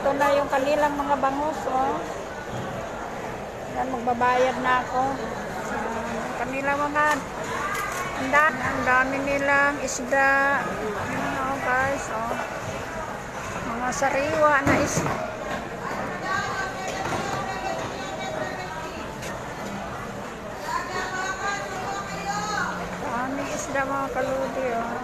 ito na yung kanilang mga bangus, oh. Yan, magbabayad na ako. Sa kanilang mga ang dami, ang dami nilang isda. Ayan, oh, guys, oh. Mga sariwa na isda. Daming isda mga kaludi, oh.